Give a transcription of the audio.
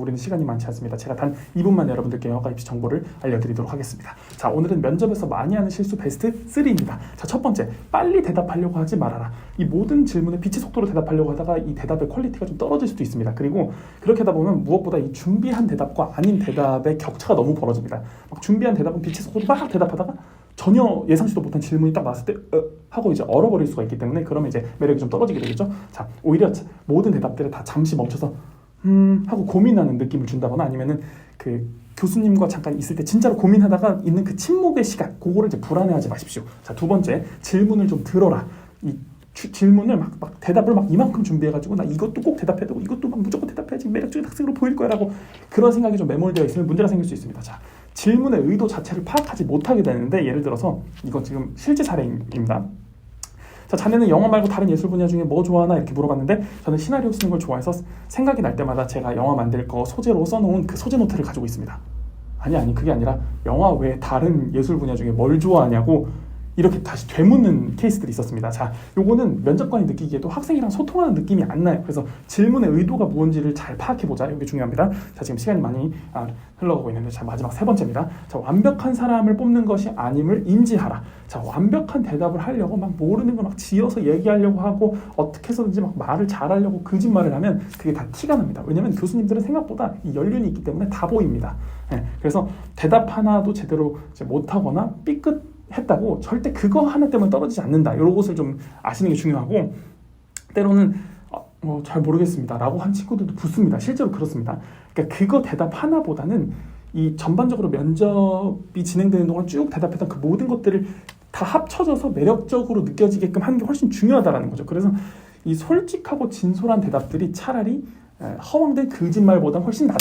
우리는 시간이 많지 않습니다. 제가 단 2분만 여러분들께 영어과 입시 정보를 알려드리도록 하겠습니다. 자, 오늘은 면접에서 많이 하는 실수 베스트 3입니다. 자, 첫 번째, 빨리 대답하려고 하지 말아라. 이 모든 질문에 빛의 속도로 대답하려고 하다가 이 대답의 퀄리티가 좀 떨어질 수도 있습니다. 그리고 그렇게 하다 보면 무엇보다 이 준비한 대답과 아닌 대답의 격차가 너무 벌어집니다. 막 준비한 대답은 빛의 속도로 막 대답하다가 전혀 예상치도 못한 질문이 딱 나왔을 때 어, 하고 이제 얼어버릴 수가 있기 때문에 그러면 이제 매력이 좀 떨어지게 되겠죠. 자, 오히려 모든 대답들을 다 잠시 멈춰서 음 하고 고민하는 느낌을 준다거나 아니면은 그 교수님과 잠깐 있을 때 진짜로 고민하다가 있는 그 침묵의 시간 그거를 이제 불안해하지 마십시오. 자 두 번째 질문을 좀 들어라. 이 주- 질문을 막, 막 대답을 막 이만큼 준비해가지고 나 이것도 꼭 대답해야 되고 이것도 막 무조건 대답해야지 매력적인 학생으로 보일 거야라고 그런 생각이 좀 매몰되어 있으면 문제가 생길 수 있습니다. 자 질문의 의도 자체를 파악하지 못하게 되는데 예를 들어서 이건 지금 실제 사례입니다. 자, 자네는 영어 말고 다른 예술 분야 중에 뭐 좋아하나 이렇게 물어봤는데 저는 시나리오 쓰는 걸 좋아해서 생각이 날 때마다 제가 영화 만들 거 소재로 써놓은 그 소재 노트를 가지고 있습니다. 아니 아니 그게 아니라 영화 외에 다른 예술 분야 중에 뭘 좋아하냐고 이렇게 다시 되묻는 케이스들이 있었습니다. 자, 요거는 면접관이 느끼기에도 학생이랑 소통하는 느낌이 안 나요. 그래서 질문의 의도가 무언지를 잘 파악해 보자. 이게 중요합니다. 자, 지금 시간이 많이 아, 흘러가고 있는데 자 마지막 세 번째입니다. 자, 완벽한 사람을 뽑는 것이 아님을 인지하라. 자, 완벽한 대답을 하려고 막 모르는 거막 지어서 얘기하려고 하고 어떻게 해서든지 막 말을 잘하려고 거짓말을 하면 그게 다 티가 납니다. 왜냐면 교수님들은 생각보다 이 연륜이 있기 때문에 다 보입니다. 예, 그래서 대답 하나도 제대로 못하거나 삐끗 했다고 절대 그거 하나 때문에 떨어지지 않는다. 이런 것을 좀 아시는 게 중요하고 때로는 어, 뭐 잘 모르겠습니다라고 한 친구들도 붙습니다. 실제로 그렇습니다. 그러니까 그거 대답 하나보다는 이 전반적으로 면접이 진행되는 동안 쭉 대답했던 그 모든 것들을 다 합쳐져서 매력적으로 느껴지게끔 하는 게 훨씬 중요하다라는 거죠. 그래서 이 솔직하고 진솔한 대답들이 차라리 에, 허황된 거짓말보다 훨씬 낫다.